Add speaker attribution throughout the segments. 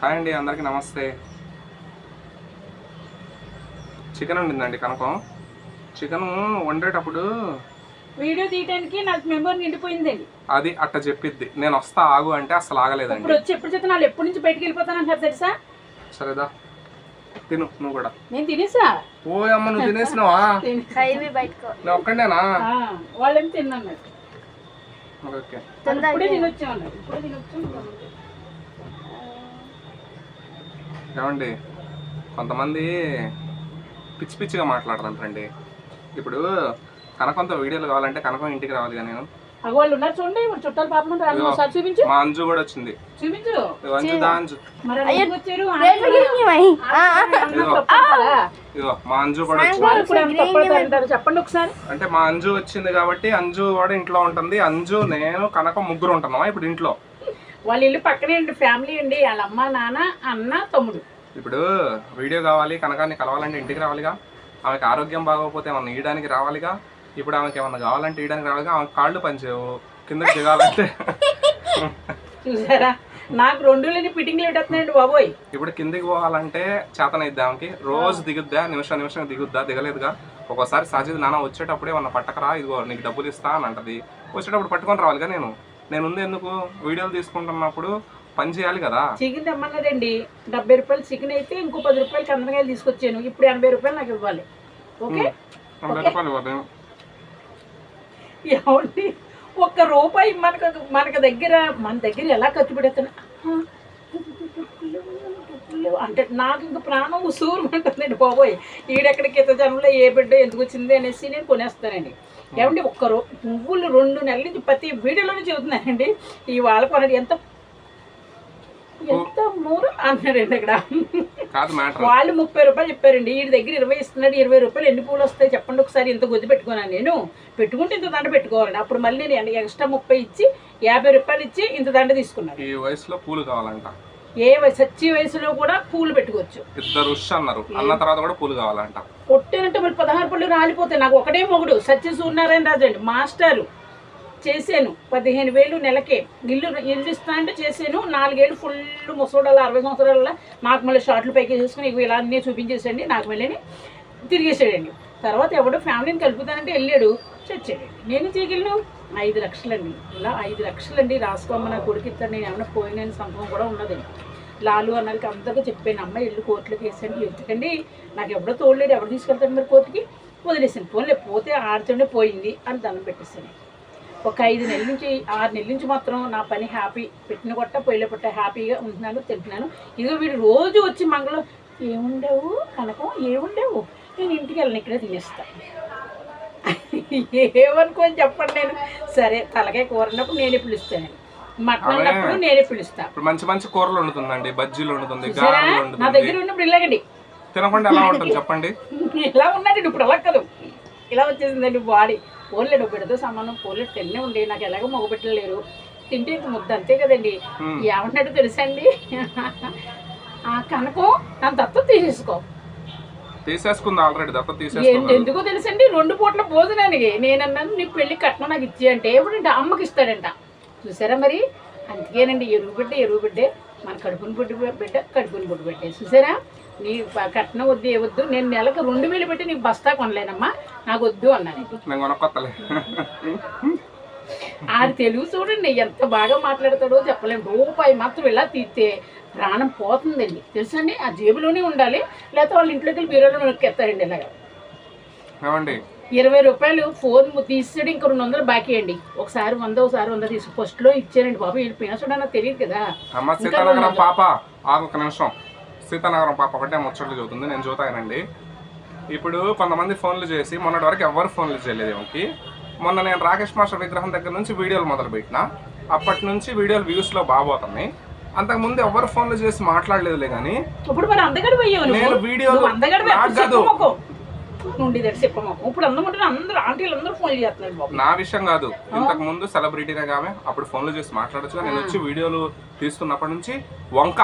Speaker 1: Hi అండి అందరికీ నమస్తే. చికెన్ ఉండిందండి కనకం. చికెన్ వండేటప్పుడు
Speaker 2: వీడియో తీయడానికి నాకు మెంబర్ నిండిపోయిందండి
Speaker 1: అది అట్ట చెప్పిద్ది. నేను వస్తా ఆగు అంటే అసలు ఆగలేదండి.
Speaker 2: ఇప్పుడు వచ్చి ఎప్పుడు చెప్తే వాళ్ళు ఎప్పటి నుంచి బయటికి వెళ్ళిపోతాను అంటారు తెలుసా?
Speaker 1: సరేదా. తిను నువ్వు కూడా.
Speaker 2: నేను తినేసా?
Speaker 1: ఓ అమ్మ నువ్వు తినేసినావా? నేను ఒక్కడేనా
Speaker 2: ఆ, వాళ్ళేం తిన్నాను
Speaker 1: ఓకే.
Speaker 2: ఇప్పుడే తినొచ్చాం అన్నారు ఇప్పుడే తినొచ్చాం
Speaker 1: ఏమండి కొంతమంది పిచ్చి పిచ్చిగా మాట్లాడతారంటండి ఇప్పుడు కనకంతో వీడియోలు కావాలంటే కనకం ఇంటికి రావాలి నేను.
Speaker 2: అగ వాళ్ళు ఉన్నారు చూడండి ఇప్పుడు చుట్టాల పాపం రాను ఒకసారి చూపించు.
Speaker 1: మా అంజు కూడా వచ్చింది.
Speaker 2: చూపించు.
Speaker 1: అంజు దా అంజు. ఇదిగో మా అంజు కూడా వచ్చింది.
Speaker 2: చెప్పండి ఒకసారి.
Speaker 1: అంటే మా అంజు వచ్చింది కాబట్టి అంజు కూడా ఇంట్లో ఉంటుంది. అంజు నేను కనకం ముగ్గురు ఉంటున్నావా ఇప్పుడు ఇంట్లో?
Speaker 2: వాళ్ళ ఇల్లు పక్కనే అండి ఫ్యామిలీ అండి వాళ్ళ అమ్మ నాన్న అన్న తమ్ముడు.
Speaker 1: ఇప్పుడు వీడియో కావాలి కనకాన్ని కలవాలంటే ఇంటికి రావాలిగా? ఆమెకి ఆరోగ్యం బాగోకపోతే ఏమన్నా ఇయడానికి రావాలిగా? ఇప్పుడు ఆమెకి ఏమన్నా కావాలంటే ఇయడానికి రావాలిగా? ఆమె కాళ్ళు పనిచేయవు కిందకి దిగాలంటే?
Speaker 2: చూసారా? నాకు రెండు లేని ఫిట్టింగ్లు పెట్టేస్తున్నాయండి బాబోయ్.
Speaker 1: ఇప్పుడు కిందికి పోవాలంటే చేతనైద్ది ఆమెకి? రోజు దిగుద్దా? నిమిషం నిమిషం దిగుద్దా? దిగలేదుగా? ఒక్కోసారి సాజిద్ నాన్న వచ్చేటప్పుడే ఏమన్నా పట్టకరా? ఇదిగో నీకు డబ్బులు ఇస్తా అని అంటది. వచ్చేటప్పుడు పట్టుకొని రావాలిగా నేను? నేను ఎందుకు? వీడియోలు తీసుకుంటున్నప్పుడు పని చేయాలి కదా.
Speaker 2: చికెన్ తెమ్మన్నదండి డెబ్బై రూపాయలు చికెన్ అయితే ఇంకో పది రూపాయలు కందనకాయలు తీసుకొచ్చాను. ఇప్పుడు ఎనభై రూపాయలు నాకు ఇవ్వాలి. ఓకే?
Speaker 1: వంద రూపాయలు ఇవ్వదు
Speaker 2: ఏమండి? ఒక్క రూపాయి మనకు మనకు దగ్గర మన దగ్గర ఎలా ఖర్చు పెడుతున్నా? అంటే నాకు ఇంక ప్రాణం ఉసూరు ఉంటుందండి బాబోయ్. ఈడెక్కడికి ఇత జనంలో ఏ బిడ్డ ఎందుకు వచ్చింది అనేసి నేను కొనేస్తానండి. ఏమండి ఒక్క రో పువ్వులు రెండు నెలల నుంచి ప్రతి వీడియోలోనే చెబుతున్నానండి ఈ వాళ్ళ కొనడి ఎంత ఎంత మూరు అన్నాడండి అక్కడ. వాళ్ళు ముప్పై రూపాయలు చెప్పారండి. వీడి దగ్గర ఇరవై ఇస్తున్నాడు ఇరవై రూపాయలు ఎన్ని పూలు వస్తాయి చెప్పండి ఒకసారి. ఇంత గొద్దు పెట్టుకున్నాను నేను. పెట్టుకుంటే ఇంత దండ పెట్టుకోవాలండి. అప్పుడు మళ్ళీ నేను ఎక్స్ట్రా ముప్పై ఇచ్చి యాభై రూపాయలు ఇచ్చి ఇంత దండ తీసుకున్నాను.
Speaker 1: ఈ వయసులో పూలు కావాలంట.
Speaker 2: ఏ వయసు సచ్చి వయసులో కూడా పూలు పెట్టుకోవచ్చు.
Speaker 1: ఇద్దరు ఉష్ అన్నారు. అన్న తర్వాత కూడా పూలు కావాలంట.
Speaker 2: కొట్టినంటే మరి పదహారు పళ్ళు రాలిపోతాయి నాకు ఒకటే మొగుడు సత్య సూర్యనారాయణ రాజు అండి. మాస్టారు చేశాను పదిహేను వేలు నెలకే. ఇల్లు ఇల్లు ఇస్తా అంటే చేశాను. నాలుగేళ్ళు ఫుల్ ముసోడాలు అరవై సంవత్సరాల నాకు మళ్ళీ షార్ట్లు పైకి చేసుకుని ఇవి ఇలా అన్నీ చూపించేసండి. నాకు మళ్ళీ తిరిగేసాడండి తర్వాత ఎవడో ఫ్యామిలీని కలుపుతానంటే వెళ్ళాడు. చచ్చాడండి. నేను చేయగలను? ఐదు లక్షలండి. ఇలా ఐదు లక్షలండి. రాసుకోమ్మ నా కొడుకు ఇస్తాను నేను ఏమైనా పోయిన సంభవం కూడా ఉన్నదండి లాలు అన్నకి అందరికీ చెప్పాను. అమ్మాయి ఇల్లు కోర్టులోకి వేసండి ఎందుకండి? నాకు ఎవడో తోడలేడు. ఎవడు తీసుకెళ్తాడు మరి కోర్టుకి? వదిలేసాను పోన్లే పోతే ఆడుతుండే పోయింది అని దండం పెట్టేసాను ఒక ఐదు నెలల నుంచి ఆరు నెలల నుంచి మాత్రం నా పని హ్యాపీ. పెట్టిన కొట్ట పొయ్యిలో పుట్ట హ్యాపీగా ఉంటున్నాను తింటున్నాను. ఇదిగో వీడు రోజు వచ్చి మంగళం ఏముండవు? కనకం ఏముండవు? నేను ఇంటికి వెళ్ళిన ఇక్కడే తినేస్తాను ఏమనుకోని చెప్పండి నేను. సరే తలకాయ కూరన్నప్పుడు నేనే పిలుస్తాను. మటన్ అన్నప్పుడు నేనే పిలుస్తాను
Speaker 1: ఇప్పుడు మంచి మంచి కూరలు వండుతుందండి. బజ్జీలు వండుతుంది గారెలు
Speaker 2: నా
Speaker 1: వండుతుంది.
Speaker 2: దగ్గర ఉన్నప్పుడు ఇలాగండి.
Speaker 1: తినకుండా ఎలా ఉంటుంది చెప్పండి?
Speaker 2: ఇలా ఉన్నాడు ఇప్పుడు అలా కదా. ఇలా వచ్చేసిందండి బాడీ. పోలేడు బిడ్డతో సమానం పోలేడు తిన్నే ఉండి నాకు ఎలాగో మగబెట్టలేరు తింటే ఇంత ముద్ద అంతే కదండి. ఏమన్నాడు తెలుసండి ఆ కనకం నా దత్త తీసేసుకో.
Speaker 1: తీసేసుకుంది ఆల్రెడీ దత్త తీసేసుకుంది
Speaker 2: ఎందుకో తెలుసండి రెండు పూట్ల భోజనానికి. నేనన్నాను నీ పెళ్ళి కట్నం నాకు ఇచ్చి అంటే ఎప్పుడంటే అమ్మకి ఇస్తాడంట. చూసారా మరి? అందుకేనండి ఎరువు బిడ్డ ఎరువు బిడ్డే. మన కడుపుని బుడ్డి బిడ్డ కడుపుని బుడ్డి బిడ్డే. చూసారా? నీ కట్నం వద్దు ఏ వద్దు. నేను నెలకు రెండు వేలు పెట్టి నీకు బస్తా కొనలేనమ్మా. నాకు వద్దు అన్నాను ఆడి తెలుగు చూడండి ఎంత బాగా మాట్లాడతాడో చెప్పలేము రూపాయి మాత్రం ఇలా తీస్తే ప్రాణం పోతుందండి. తెలుసండి? ఆ జేబులోనే ఉండాలి లేకపోతే వాళ్ళ ఇంట్లోకి బీరోలో నొక్కేస్తారండి ఇలాగా. ఇరవై రూపాయలు ఫోన్ తీసాడు ఇంకో రెండు వందలు బాకీ అండి. ఒకసారి వంద ఒకసారి వంద తీసి ఫస్ట్లో ఇచ్చానండి బాబు. వీళ్ళు పినసుడు నాకు తెలియదు కదా.
Speaker 1: సీతానగరం పాప ఒక నిమిషం. సీతానగరం పాప ఒకటే ముచ్చట్లు చదువుతుంది నేను చూతానండి. ఇప్పుడు కొంతమంది ఫోన్లు చేసి మొన్నటి వరకు ఎవరు ఫోన్లు చేయలేదు ఏమకి మొన్న నేను రాకేష్ మాస్టర్ విగ్రహం దగ్గర నుంచి వీడియోలు మొదలు పెట్టిన అప్పటి నుంచి వీడియోలు వ్యూస్లో బాగోతున్నాయి అంతకుముందు ఎవరు ఫోన్లు చేసి మాట్లాడలేదులే కానీ
Speaker 2: ఇప్పుడు మరి
Speaker 1: నేను వీడియోలు కాదు.
Speaker 2: ఇప్పుడు అందమంటే అందరూ ఆంటీలు అందరూ ఫోన్ చేస్తున్నారు
Speaker 1: నా విషయం కాదు. ఇంతకు ముందు సెలబ్రిటీనే కామే అప్పుడు ఫోన్లు చేసి మాట్లాడచ్చు నేను వచ్చి వీడియోలు తీస్తున్నప్పటి నుంచి వంక.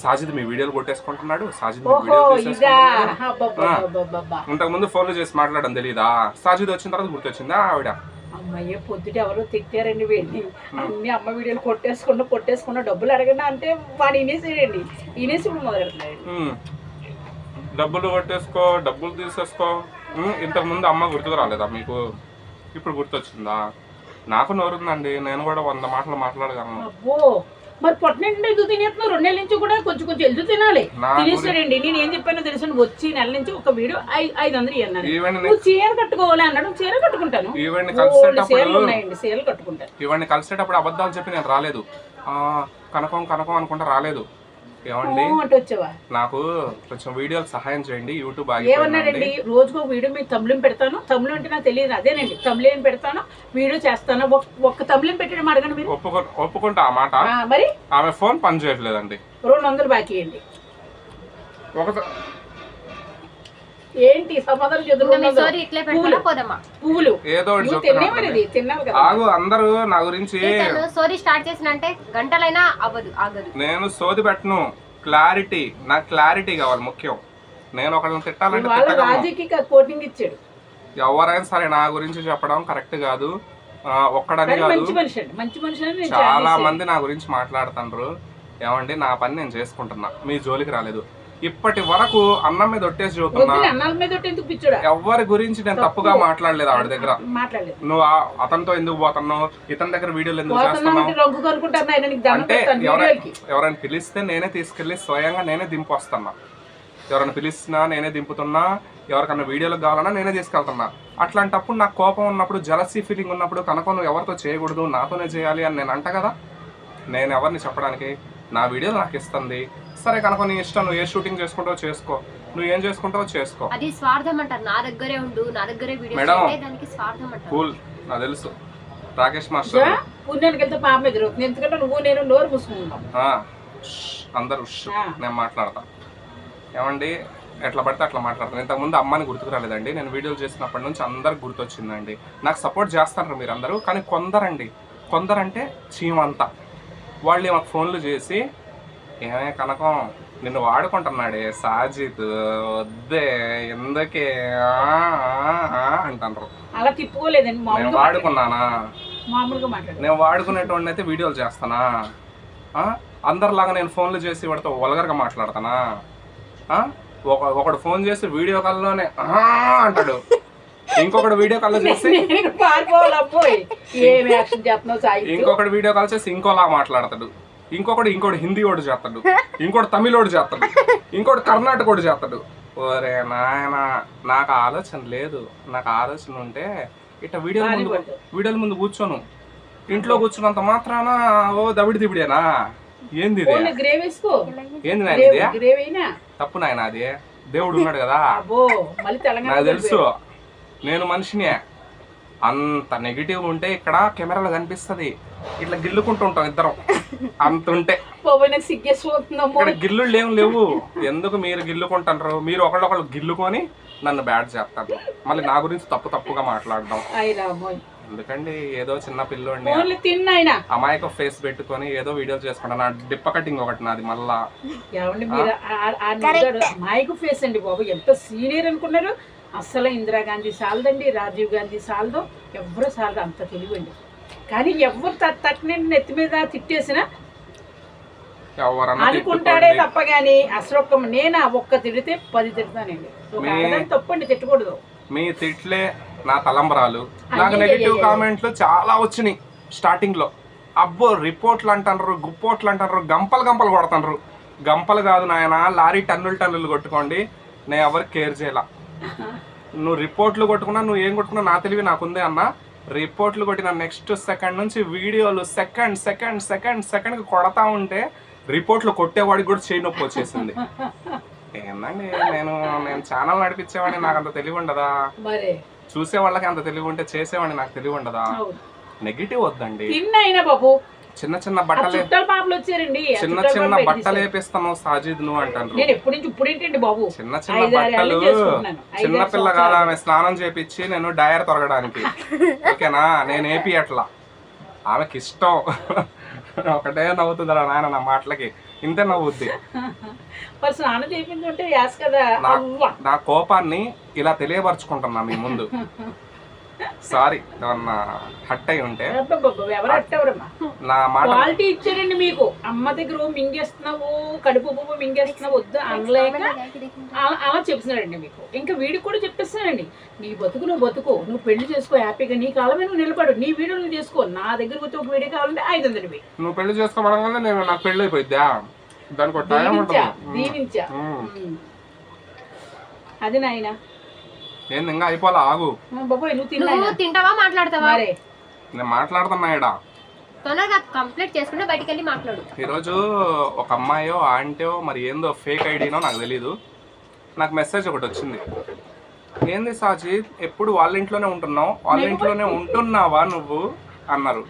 Speaker 1: సాజిద్ మీ వీడియోలు కొట్టేసుకుంటున్నాడు సాజిద్ మీ
Speaker 2: ఓహో
Speaker 1: వీడియోలు
Speaker 2: ఇదా?
Speaker 1: తీసేసుకుంటున్నాడు.
Speaker 2: అబ్బబ్బబ్బబ్బబ్బబ్బ.
Speaker 1: ఇంతకు ముందు ఫోన్లు చేసి మాట్లాడడం తెలియదా సాజిద్ వచ్చిన తర్వాత గుర్తొచ్చిందా ఆవిడ?
Speaker 2: అమ్మయ్య పొద్దుట ఎవరో తిట్టారండి వీడిని. అన్ని అమ్మ వీడియోలు కొట్టేసుకున్నా కొట్టేసుకున్నా డబ్బులు అడగండి అంటే వాడు ఇనేసేయండి. ఇనేసి ఇప్పుడు మొదలెడుతున్నాడు.
Speaker 1: డబ్బులు కొట్టేసుకో డబ్బులు తీసేసుకో. ఇంతకుముందు అమ్మ గుర్తుకు రాలేదా మీకు? ఇప్పుడు గుర్తొచ్చిందా? నాకు నోరుందండి నేను కూడా వంద మాటలు మాట్లాడగలను.
Speaker 2: అబ్బో మరి పొట్టనిండి ఎందుకు తినేస్తున్నావు? రెండు నెలల నుంచి కూడా కొంచెం కొంచెం ఎందుకు తినాలి?
Speaker 1: నా
Speaker 2: తినేస్తాడండి నేను ఏం చెప్పానో తెలుసు? వచ్చి నెల నుంచి ఒక వీడియో ఐదు వందలు ఇవ్వన్నాను నువ్వు చీర కట్టుకోవాలి అన్నాడు. చీర కట్టుకుంటాను. చీరలు ఉన్నాయండి. చీరలు కట్టుకుంటాను.
Speaker 1: ఇవన్నీ కలిసేటప్పుడు అబద్ధాలు చెప్పి నేను రాలేదు. ఆ, కనకం కనకం అనుకుంటా రాలేదు. ఏమండి? నాకు కొంచెం వీడియోలు సహాయం చేయండి యూట్యూబ్
Speaker 2: ఏమన్నాడండి? రోజుకు వీడియో మీకు తమిళం పెడతాను. తమిళం అంటే నాకు తెలియదు అదేనండి. తమిళం పెడతాను? వీడియో చేస్తాను. ఒక్- ఒక్క తమిళం పెట్టడం అడగండి మీరు.
Speaker 1: ఒప్పుకో ఒప్పుకుంటా ఆ మాట?
Speaker 2: ఆ, మరి?
Speaker 1: ఆమె ఫోన్ పని చేయట్లేదండి.
Speaker 2: రెండు వందలు బాకీ ఇవ్వండి
Speaker 1: ఒక
Speaker 2: ఏంటి సమాధానం పువ్వులు.
Speaker 1: ఏదో ఆగు అందరూ నా గురించి
Speaker 3: స్టోరీ స్టార్ట్ చేసినంటే గంటలైనా అవ్వదు ఆగదు.
Speaker 1: నేను సోది పెట్టను. క్లారిటీ నాకు క్లారిటీ కావాలి ముఖ్యం. నేను ఒకళ్ళని తిట్టాలంటే
Speaker 2: రాజీకి కోటింగ్ ఇచ్చాడు.
Speaker 1: ఎవరైనా సరే నా గురించి చెప్పడం కరెక్ట్ కాదు. ఒక్కడని కాదు.
Speaker 2: మంచి మనిషి అండి మంచి మనిషి అని నేను
Speaker 1: చాలా. మంది నా గురించి మాట్లాడుతుండ్రు. ఏమండి నా పని నేను చేసుకుంటున్నా. మీ జోలికి రాలేదు. ఇప్పటి వరకు అన్నం మీద ఒట్టేసి చూస్తున్నా. ఎవరి గురించి నేను తప్పుగా మాట్లాడలేదు ఆవిడ దగ్గర. నువ్వు అతనితో ఎందుకు పోతున్నావు? ఇతని దగ్గర వీడియోలు ఎందుకు చేస్తున్నావు?
Speaker 2: అంటే
Speaker 1: ఎవరైనా పిలిస్తే నేనే తీసుకెళ్ళి స్వయంగా నేనే దింపొస్తున్నా. ఎవరైనా పిలిచినా నేనే దింపుతున్నా. ఎవరికన్నా వీడియోలు కావాలన్నా నేనే తీసుకెళ్తున్నా. అట్లాంటప్పుడు నాకు కోపం ఉన్నప్పుడు జలసీ ఫీలింగ్ ఉన్నప్పుడు కనుక నువ్వు ఎవరితో చేయకూడదు నాతోనే చేయాలి అని నేను అంట కదా. నేను ఎవరిని చెప్పడానికి నా వీడియో నాకు ఇస్తుంది. సరే కనుక నీ ఇష్టం నువ్వు ఏ షూటింగ్ చేసుకుంటావో చేసుకో. నువ్వు ఏం చేసుకుంటావో చేసుకో.
Speaker 3: అది స్వార్థం అంటారు. నా దగ్గరే ఉండు నా దగ్గరే వీడియో
Speaker 1: మేడం.
Speaker 3: దానికి స్వార్థం అంటారు.
Speaker 1: కూల్. నాకు తెలుసు. రాకేష్ మాస్టర్.
Speaker 2: పుణ్యానికి వెళ్తే పాప ఎదురవుతుంది ఎందుకంటే నువ్వు నేను నోరు మూసుకుంటాం
Speaker 1: అందరూ. నేను మాట్లాడతా. ఏమండి? ఎట్లా పడితే అట్లా మాట్లాడతాను ఇంతకుముందు అమ్మని గుర్తుకు రాలేదండి. నేను వీడియోలు చేసినప్పటి నుంచి అందరికి గుర్తొచ్చిందండి. నాకు సపోర్ట్ చేస్తారు మీరు అందరూ? కానీ కొందరండి. కొందరంటే చీమంతా. వాళ్ళు మాకు ఫోన్లు చేసి ఏమే కనకం నిన్ను వాడుకుంటున్నాడే సాజిద్ వద్దే ఎందుకే అంటారు
Speaker 2: అలా తిప్పుకోలేదండి
Speaker 1: నేను
Speaker 2: మామూలుగా
Speaker 1: వాడుకున్నానా?
Speaker 2: మామూలుగా మాట్లాడు
Speaker 1: నేను వాడుకునేటువంటి అయితే వీడియోలు చేస్తానా? ఆ? అందరిలాగా నేను ఫోన్లు చేసి వాడితో వల్గర్గా మాట్లాడతానా? ఆ? ఒక ఒకడు ఫోన్ చేసి వీడియో కాల్లోనే "ఆ" అంటాడు. ఇంకొకడు వీడియో కాల్ చేసి ఇంకొకడు వీడియో కాల్ చేసి ఇంకోలా మాట్లాడతాడు. ఇంకొకడు ఇంకోటి హిందీ ఓడి చేస్తాడు. ఇంకోటి తమిళోడు చేస్తాడు. ఇంకోటి కర్ణాటకోడు చేస్తాడు. ఓరే నాయన నాకు ఆలోచన లేదు. నాకు ఆలోచన ఉంటే ఇట్లా వీడియోల ముందు. వీడియోల ముందు కూర్చోను. ఇంట్లో కూర్చున్నంత మాత్రాన? ఓ దవిడి దివిడేనా? ఏంది ఏంది నాయన తప్పు నాయన అది? దేవుడు ఉన్నాడు కదా. నాకు తెలుసు. నేను మనిషినే అంత నెగిటివ్ ఉంటే ఇక్కడ కెమెరాలో కనిపిస్తది ఇట్లా గిల్లుకుంటూ ఉంటాం ఇద్దరం అంత ఉంటే ఇక్కడ గిల్లుళ్ళు ఏం లేవు ఎందుకు మీరు గిల్లుకుంటారు మీరు ఒకళ్ళొకళ్ళు గిల్లుకొని నన్ను బ్యాడ్ చేస్తారు మళ్ళీ నా గురించి తప్పు తప్పుగా మాట్లాడడం
Speaker 2: రామోయ్
Speaker 1: ఎందుకండి ఏదో చిన్న పిల్లోడిని
Speaker 2: తిన్నాయినా
Speaker 1: అమాయక ఫేస్ పెట్టుకొని ఏదో వీడియో చేసుకుంటా నా డిప్ప కటింగ్ ఒకటి నాది మళ్ళా
Speaker 2: ఫేస్ అండి బాబు ఎంత సీనియర్ అనుకున్నారు అస్సలు ఇందిరాగాంధీ సాలదండి రాజీవ్ గాంధీ సాలదు ఎవరు సాలదు అంత తెలివండి. కానీ ఎవరు తట్టని నెత్తి మీద తిట్టేసినా అనుకుంటాడే. తప్ప కానీ అసలు ఒక్క నేను ఒక్క తిడితే పది తిడతానండి. తప్పండి తిట్టకూడదు.
Speaker 1: మీ తిట్లే నా తలంబరాలు. నాకు. నెగిటివ్ కామెంట్లు చాలా వచ్చినాయి స్టార్టింగ్లో. అబ్బో రిపోర్ట్లు అంటారు గుప్పోట్లు అంటారు గంపలు గంపలు కొడతారు గంపలు కాదు నాయన లారీ టన్నులు టన్నులు కొట్టుకోండి. నేను ఎవరికి కేర్ చేయాల. నువ్వు రిపోర్ట్లు కొట్టుకున్నా నువ్వు ఏం కొట్టుకున్నా నా తెలివి నాకుందే అన్న. రిపోర్ట్లు కొట్టిన నెక్స్ట్ సెకండ్ నుంచి వీడియోలు సెకండ్ సెకండ్ సెకండ్ సెకండ్ కొడతా ఉంటే రిపోర్ట్లు కొట్టేవాడికి కూడా చేయి నొప్పి వచ్చేసింది. ఏందండి నేను నేను ఛానల్ నడిపించేవాడిని నాకు అంత తెలివి ఉండదా? చూసే వాళ్ళకి అంత తెలివి ఉంటే చేసేవాడిని నాకు తెలివి ఉండదా? నెగిటివ్ వద్దండి.
Speaker 2: బాబు
Speaker 1: చిన్న చిన్న బట్టలే
Speaker 2: చుట్టాల పాపలు వచ్చారండి.
Speaker 1: చిన్న చిన్న బట్టలు
Speaker 2: పెట్టేశారు.
Speaker 1: వేపిస్తాను సాజిద్ నువ్వు అంటారు
Speaker 2: నేను ఎప్పటి నుంచి ఇప్పుడు ఏంటండి బాబు?
Speaker 1: చిన్న చిన్న బట్టలు చిన్న పిల్ల. కాదు ఆమె స్నానం చేపించి నేను డయర్ తొరగడానికి. ఓకేనా? నేను ఏపీ అట్లా ఆమెకి ఇష్టం. ఒకటే నవ్వుతుందిరా నాయన నా మాటలకి. ఇంతే నవ్వుద్ది.
Speaker 2: మరి స్నానం చేయించుంటే యాస్ కదా.
Speaker 1: నా కోపాన్ని ఇలా తెలియపరచుకుంటున్నా మీ ముందు. సారీ ఏమన్నా హట్ అయి ఉంటే.
Speaker 2: ఎవరు అట్టవరమ్మా
Speaker 1: నా మాట
Speaker 2: క్వాలిటీ ఇచ్చారండి మీకు. అమ్మ దగ్గర మింగేస్తున్నావు కడుపు పువ్వు మింగేస్తున్నావు వద్దు అనలేక అలా చెప్తున్నాడండి మీకు. ఇంకా వీడికి కూడా చెప్పేస్తానండి నీ బతుకు నువ్వు బతుకు నువ్వు పెళ్ళి చేసుకో హ్యాపీగా నీ కాలమే నువ్వు నిలబడు నీ వీడియో నువ్వు చేసుకో నా దగ్గరకు వచ్చి ఒక వీడియో కావాలంటే ఐదు వందలు.
Speaker 1: నువ్వు పెళ్ళి చేసుకోవడం వల్ల నేను నాకు పెళ్ళి అయిపోయిద్దా? దానికి
Speaker 2: దీవించా. అది నాయన.
Speaker 1: ఏంది ఇంకా అయిపోలే ఆగు.
Speaker 2: బాబోయ్ నువ్వు
Speaker 3: తింటావా మాట్లాడతావా?
Speaker 2: మరే.
Speaker 1: నేను మాట్లాడుతున్నా ఈడ.
Speaker 3: తొందరగా కంప్లీట్ చేసుకుంటే బయటికి వెళ్ళి మాట్లాడు.
Speaker 1: ఈరోజు ఒక అమ్మాయో ఆంటో మరి ఏందో ఫేక్ ఐడినో నాకు తెలీదు. నాకు మెసేజ్ ఒకటి వచ్చింది. ఏంది సాచి ఎప్పుడు వాళ్ళ ఇంట్లోనే ఉంటున్నావు? వాళ్ళ ఇంట్లోనే ఉంటున్నావా నువ్వు? అన్నారు.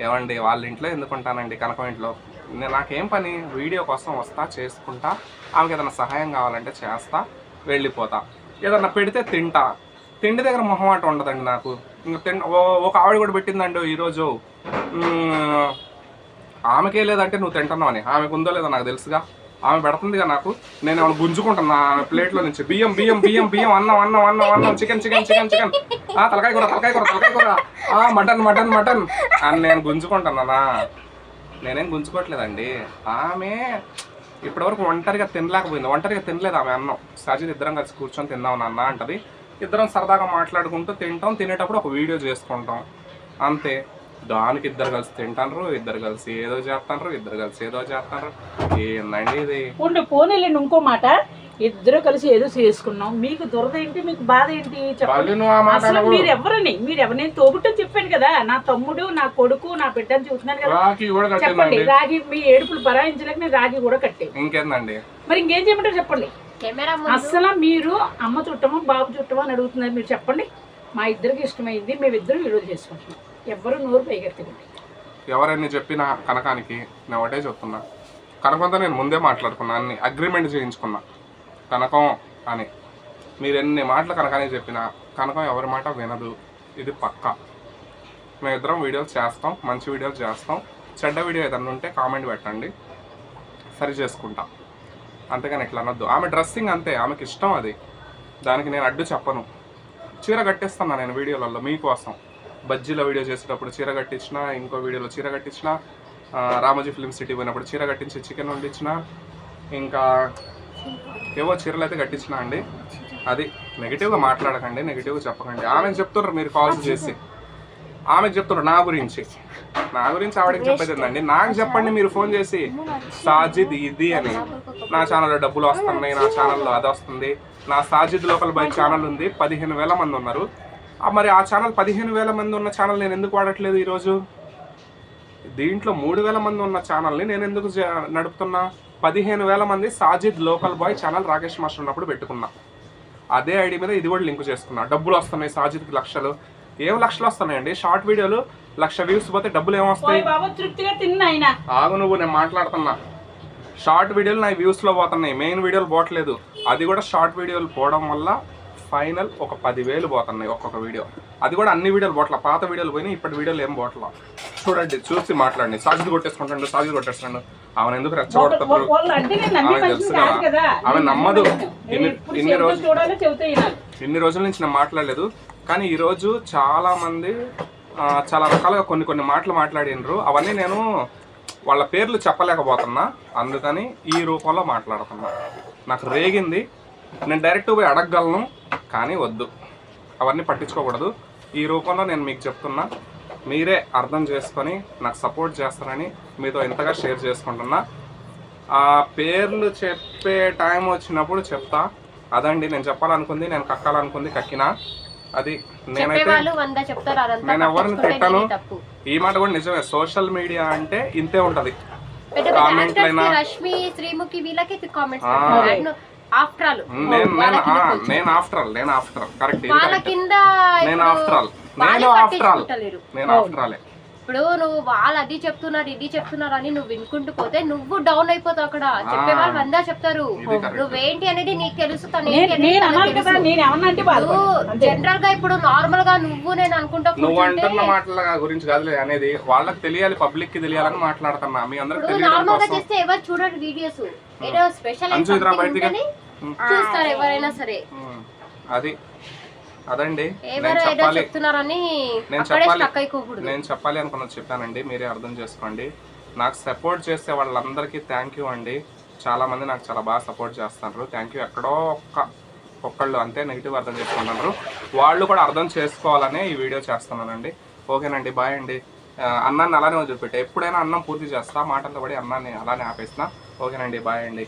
Speaker 1: ఏమండి వాళ్ళ ఇంట్లో ఎందుకు ఉంటానండి కనకం ఇంట్లో? నేను నాకేం పని? వీడియో కోసం వస్తా చేసుకుంటా. ఆమెకి ఏదైనా సహాయం కావాలంటే చేస్తా వెళ్ళిపోతా. ఏదన్నా పెడితే తింటా. తిండి దగ్గర మొహమాట ఉండదండి నాకు. ఇంకా తిండి ఓ- ఒక ఆవిడ కూడా పెట్టిందండి ఈరోజు. ఆమెకే లేదంటే నువ్వు తింటున్నావు అని. ఆమెకు ఉందో లేదో నాకు తెలుసుగా. ఆమె పెడుతుందిగా నాకు. నేను ఏమైనా గుంజుకుంటున్నా ఆమె ప్లేట్లో నుంచి. బియ్యం బియ్యం బియ్యం బియ్యం అన్నం అన్నం అన్నం అన్నం చికెన్ చికెన్ చికెన్ చికెన్. ఆ తలకాయ కూర తలకాయ కూర తలకాయ కూర. ఆ మటన్ మటన్ మటన్. అని నేను గుంజుకుంటున్నానా? నేనేం గుంజుకోవట్లేదండి. ఆమె ఇప్పటివరకు ఒంటరిగా తినలేకపోయింది. ఒంటరిగా తినలేదు ఆమె అన్నం. సజిత్ ఇద్దరం కలిసి కూర్చొని తిందాం నాన్న అంటది. ఇద్దరం సరదాగా మాట్లాడుకుంటూ తింటాం. తినేటప్పుడు ఒక వీడియో చేసుకుంటాం. అంతే. దానికి ఇద్దరు కలిసి తింటారు ఇద్దరు కలిసి ఏదో చేస్తారు ఇద్దరు కలిసి ఏదో చేస్తారు ఏందండి ఇది?
Speaker 2: ఉండు పోనీలేండి ఇంకో మాట. ఇద్దరు కలిసి ఏదో చేసుకున్నాం. మీకు దురద ఏంటి? మీకు బాధ ఏంటి? చెప్పండి. అసలు. మీరు ఎవరని మీరు ఎవరు నేను తోబుట్టు చెప్పాను కదా. నా తమ్ముడు నా కొడుకు నా బిడ్డని చూస్తున్నాను కదా. చెప్పండి. రాగి మీ ఏడుపులు భరాయించలేక నేను రాగి కూడా కట్టే
Speaker 1: ఇంకేందండి?
Speaker 2: మరి ఇంకేం చేయమంటారు చెప్పండి?
Speaker 3: కెమెరా ముందు.
Speaker 2: అసలు మీరు అమ్మ చుట్టమా బాబు చుట్టమా అని అడుగుతున్నారు మీరు చెప్పండి. మా ఇద్దరికి ఇష్టమైంది. మేమిద్దరం ఈరోజు చేసుకుంటున్నాం. ఎవ్వరు నోరు పైకెత్తకండి.
Speaker 1: ఎవరైనా చెప్పిన కనకానికి నేను ఒకటే చెప్తున్నా. కనకంతో నేను ముందే మాట్లాడుకున్నా అన్ని అగ్రిమెంట్ చేయించుకున్నా. కనకం అని. మీరు ఎన్ని మాటలు కనకానికి చెప్పినా కనకం ఎవరి మాట వినదు. ఇది పక్క. మేము ఇద్దరం వీడియోలు చేస్తాం మంచి వీడియోలు చేస్తాం. చెడ్డ వీడియో ఏదన్నా ఉంటే కామెంట్ పెట్టండి. సరి చేసుకుంటాం. అంతేగాని ఇట్లా అనొద్దు. ఆమె డ్రెస్సింగ్ అంతే ఆమెకి ఇష్టం అది. దానికి నేను అడ్డు చెప్పను. చీర కట్టేస్తాను నేను వీడియోలలో మీకోసం. బజ్జీల వీడియో చేసేటప్పుడు చీర కట్టించిన ఇంకో వీడియోలో చీర కట్టించిన రామజీ రామోజీ ఫిల్మ్ సిటీ పోయినప్పుడు చీర కట్టించి చికెన్ వండించిన ఇంకా ఏవో చీరలు అయితే కట్టించిన అండి. అది నెగిటివ్గా మాట్లాడకండి నెగిటివ్గా చెప్పకండి. ఆమెకు చెప్తున్నారు మీరు కాల్స్ చేసి. ఆమెకు చెప్తున్నారు నా గురించి. నా గురించి ఆవిడకి చెప్పేది ఏంటండి నాకు చెప్పండి మీరు ఫోన్ చేసి. సాజిద్ ఇది అని. నా ఛానల్లో డబ్బులు వస్తున్నాయి నా ఛానల్లో అది వస్తుంది. నా సాజిద్ లోకల్ బై ఛానల్ ఉంది పదిహేను వేల మంది ఉన్నారు. మరి ఆ ఛానల్ పదిహేను వేల మంది ఉన్న ఛానల్ నేను ఎందుకు వాడట్లేదు ఈరోజు? దీంట్లో మూడు వేల మంది ఉన్న ఛానల్ని నేను ఎందుకు నడుపుతున్నా? పదిహేను వేల మంది Sajid local boy channel Rakesh master ఉన్నప్పుడు పెట్టుకున్నా. అదే ఐడి మీద ఇది కూడా లింక్ చేసుకున్నా. డబ్బులు వస్తున్నాయి సాజిద్కి లక్షలు. ఏం లక్షలు వస్తున్నాయండి? షార్ట్ వీడియోలు లక్ష వ్యూస్ పోతే డబ్బులు ఏమొస్తాయి ఆగు నువ్వు నేను మాట్లాడుతున్నా. షార్ట్ వీడియోలు నా వ్యూస్లో పోతున్నాయి. మెయిన్ వీడియోలు పోవట్లేదు. అది కూడా షార్ట్ వీడియోలు పోవడం వల్ల ఫైనల్ ఒక పదివేలు పోతున్నాయి ఒక్కొక్క వీడియో. అది కూడా అన్ని వీడియోలు పోట్ల పాత వీడియోలు పోయినాయి ఇప్పటి వీడియోలు ఏం పోట్ల చూడండి చూసి మాట్లాడండి. సాజిద్ కొట్టేసుకుంటాడు సాజిద్ కొట్టేస్తున్నాడు ఆమెను ఎందుకు ఆమెకు
Speaker 2: మనిషిని
Speaker 1: తెలుసు
Speaker 2: కాదు
Speaker 1: ఆమె నమ్మదు.
Speaker 2: నేను
Speaker 1: ఇన్ని- ఇన్ని రోజులు- ఇన్ని రోజుల నుంచి నేను మాట్లాడలేదు. కానీ ఈరోజు చాలా మంది చాలా రకాలుగా కొన్ని కొన్ని మాటలు మాట్లాడినరు. అవన్నీ నేను వాళ్ళ పేర్లు చెప్పలేకపోతున్నా. అందుకని ఈ రూపంలో మాట్లాడుతున్నా. నాకు రేగింది. నేను డైరెక్ట్ పోయి అడగగలను కానీ వద్దు. అవన్నీ పట్టించుకోకూడదు. ఈ రూపంలో నేను మీకు చెప్తున్నా మీరే అర్థం చేసుకొని నాకు సపోర్ట్ చేస్తారని మీతో ఇంతగా షేర్ చేసుకుంటున్నా. ఆ పేర్లు చెప్పే టైం వచ్చినప్పుడు చెప్తా. అదండి నేను చెప్పాలనుకుంది నేను కక్కాలనుకుంది కక్కినా. అది నేనైతే నేను ఎవరిని తిట్టాను. ఈ మాట కూడా నిజమే. సోషల్ మీడియా అంటే ఇంతే ఉంటది.
Speaker 3: పెద్ద పెద్ద
Speaker 1: Comment
Speaker 3: యాక్టర్స్
Speaker 1: లైనా-
Speaker 3: కి రష్మి శ్రీముఖి వీళ్ళకి కామెంట్స్. ఆఫ్టర్ ఆల్
Speaker 1: నేను నేను ఆ, నేను ఆఫ్టర్ ఆల్ నేను ఆఫ్టర్ ఆల్ కరెక్ట్
Speaker 3: వాళ్ళ కింద
Speaker 1: నేను
Speaker 3: ఇప్పుడు
Speaker 1: ఆఫ్టర్ ఆల్ నేను ఆఫ్టర్ ఆల్
Speaker 3: పట్టించుకుంటలేరు.
Speaker 1: నేను ఆఫ్టర్ ఆలే
Speaker 3: ఇప్పుడు నువ్వు వాళ్ళు అది చెప్తున్నారు ఇది చెప్తున్నారు అని నువ్వు వినుకుంటూ పోతే నువ్వు డౌన్ అయిపోతావు అక్కడ. చెప్పే వాళ్ళు వందా చెప్తారు. నువ్వేంటి అనేది నీకు తెలుసు
Speaker 2: కదా.
Speaker 3: జనరల్గా ఇప్పుడు నార్మల్గా నువ్వు నేను అనుకుంటా
Speaker 1: నువ్వు అంటున్న మాటల గురించి కాదులే అనేది వాళ్ళకి తెలియాలి పబ్లిక్కి తెలియాలని మాట్లాడుతున్నా. మీ అందరికి తెలియడం నార్మల్గా
Speaker 3: చేస్తే ఎవరు చూడరు వీడియోస్? ఏదో స్పెషల్. చూస్తారు ఎవరైనా సరే?
Speaker 1: అది. అదండి.
Speaker 3: చెప్తున్నారని
Speaker 1: నేను చెప్పాలి. నేను చెప్పాలి అనుకున్నది చెప్పానండి. మీరే అర్థం చేసుకోండి. నాకు సపోర్ట్ చేసే వాళ్ళందరికీ థ్యాంక్ యూ అండి. చాలా మంది నాకు చాలా బాగా సపోర్ట్ చేస్తున్నారు. థ్యాంక్ యూ ఎక్కడో ఒక్క ఒక్కళ్ళు అంతే నెగిటివ్ అర్థం చేసుకున్నారు వాళ్ళు కూడా అర్థం చేసుకోవాలనే ఈ వీడియో చేస్తున్నానండి. ఓకేనండి. బాయ్ అండి. అన్నాన్ని అలానే వదిలిపెట్టా. ఎప్పుడైనా అన్నం పూర్తి చేస్తా మాటలతో పడి అన్నాన్ని అలానే ఆపేసిన. ఓకేనండి. బాయ్ అండి.